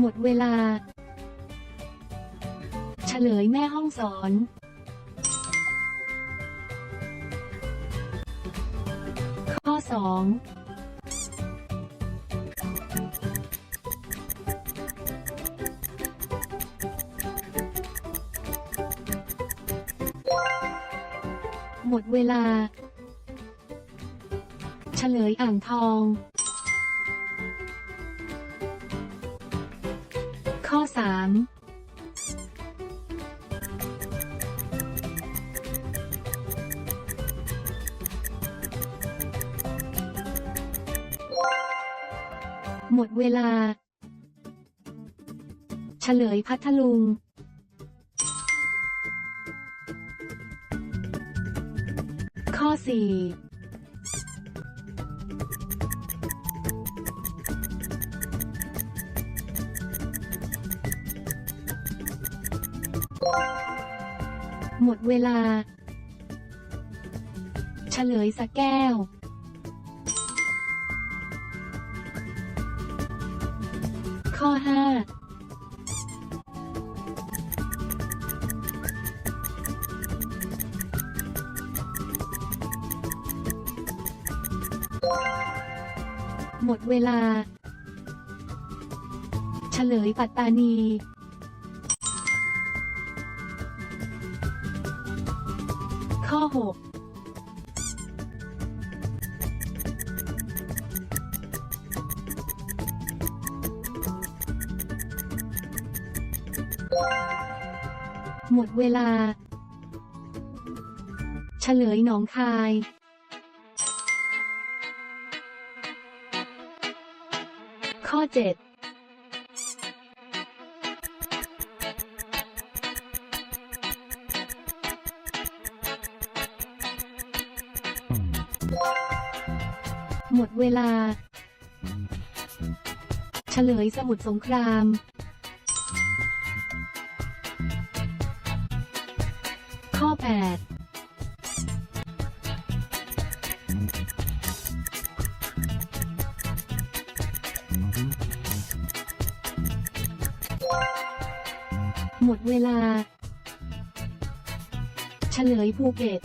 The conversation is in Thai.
หมดเวลา เฉลยแม่ห้องสอน ข้อสองหมดเวลา เฉลยอ่างทอง ข้อสามหมดเวลา เฉลยพัทลุง ข้อสี่ หมดเวลา เฉลยสักแก้ว ข้อห้าหมดเวลา เฉลยปัตตานี ข้อ 6หมดเวลา เฉลยหนองคาย ข้อ 7 หมดเวลา เฉลยสมุทรสงครามข้อ 8 หมดเวลา เฉลยภูเก็ต